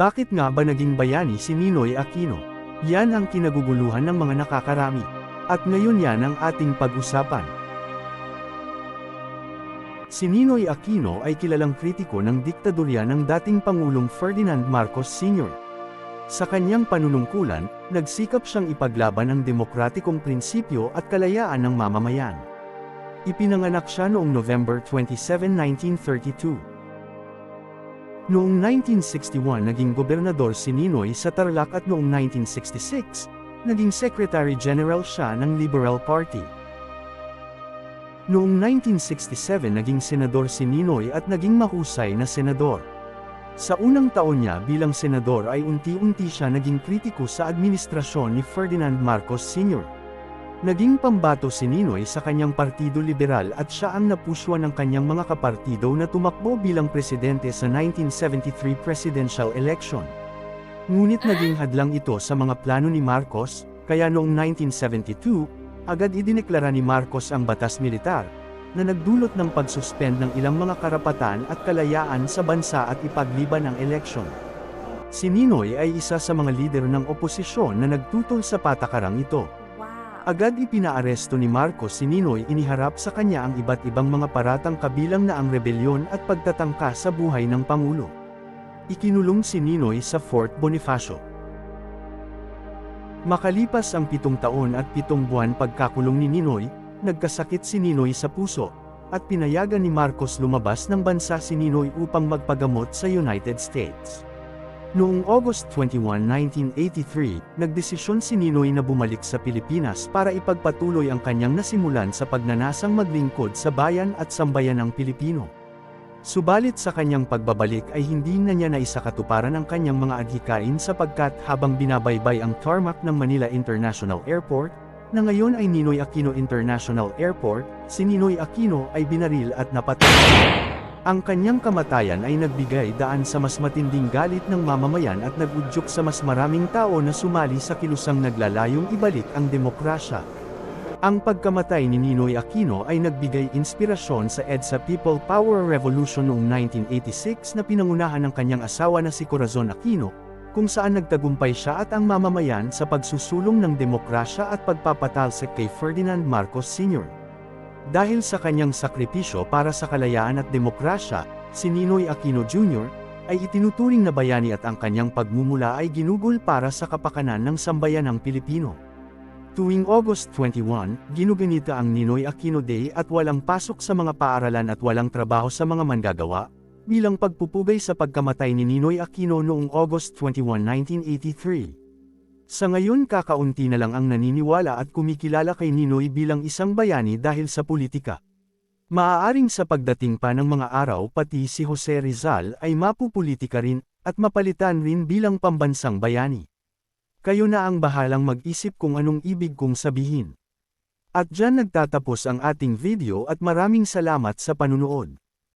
Bakit nga ba naging bayani si Ninoy Aquino? Yan ang kinaguguluhan ng mga nakakarami. At ngayon yan ang ating pag-usapan. Si Ninoy Aquino ay kilalang kritiko ng diktadorya ng dating Pangulong Ferdinand Marcos Sr. Sa kanyang panunungkulan, nagsikap siyang ipaglaban ang demokratikong prinsipyo at kalayaan ng mamamayan. Ipinanganak siya noong November 27, 1932. Noong 1961 naging gobernador si Ninoy sa Tarlac at noong 1966, naging Secretary General siya ng Liberal Party. Noong 1967 naging senador si Ninoy at naging mahusay na senador. Sa unang taon niya bilang senador ay unti-unti siya naging kritiko sa administrasyon ni Ferdinand Marcos Sr. Naging pambato si Ninoy sa kanyang Partido Liberal at siya ang napuswa ng kanyang mga kapartido na tumakbo bilang presidente sa 1973 presidential election. Ngunit naging hadlang ito sa mga plano ni Marcos, kaya noong 1972, agad idineklara ni Marcos ang batas militar, na nagdulot ng pagsuspend ng ilang mga karapatan at kalayaan sa bansa at ipagliban ang eleksyon. Si Ninoy ay isa sa mga lider ng oposisyon na nagtutol sa patakarang ito. Agad ipinaaresto ni Marcos si Ninoy iniharap sa kanya ang iba't ibang mga paratang kabilang na ang rebelyon at pagtatangka sa buhay ng Pangulo. Ikinulong si Ninoy sa Fort Bonifacio. Makalipas ang pitong taon at pitong buwan pagkakulong ni Ninoy, nagkasakit si Ninoy sa puso, at pinayagan ni Marcos lumabas ng bansa si Ninoy upang magpagamot sa United States. Noong August 21, 1983, nagdesisyon si Ninoy na bumalik sa Pilipinas para ipagpatuloy ang kanyang nasimulan sa pagnanasang maglingkod sa bayan at sambayan ng Pilipino. Subalit sa kanyang pagbabalik ay hindi na niya naisakatuparan ang kanyang mga adhikain sapagkat habang binabaybay ang tarmac ng Manila International Airport, na ngayon ay Ninoy Aquino International Airport, si Ninoy Aquino ay binaril at napatay. Ang kanyang kamatayan ay nagbigay daan sa mas matinding galit ng mamamayan at nagudyok sa mas maraming tao na sumali sa kilusang naglalayong ibalik ang demokrasya. Ang pagkamatay ni Ninoy Aquino ay nagbigay inspirasyon sa EDSA People Power Revolution noong 1986 na pinangunahan ng kanyang asawa na si Corazon Aquino, kung saan nagtagumpay siya at ang mamamayan sa pagsusulong ng demokrasya at pagpapatalsik kay Ferdinand Marcos Sr. Dahil sa kanyang sakripisyo para sa kalayaan at demokrasya, si Ninoy Aquino Jr. ay itinuturing na bayani at ang kanyang pagmumula ay ginugol para sa kapakanan ng sambayanang Pilipino. Tuwing August 21, ginuganita ang Ninoy Aquino Day at walang pasok sa mga paaralan at walang trabaho sa mga manggagawa, bilang pagpupugay sa pagkamatay ni Ninoy Aquino noong August 21, 1983. Sa ngayon kakaunti na lang ang naniniwala at kumikilala kay Ninoy bilang isang bayani dahil sa politika. Maaaring sa pagdating pa ng mga araw pati si Jose Rizal ay mapupolitika rin, at mapalitan rin bilang pambansang bayani. Kayo na ang bahalang mag-isip kung anong ibig kong sabihin. At dyan nagtatapos ang ating video at maraming salamat sa panunood.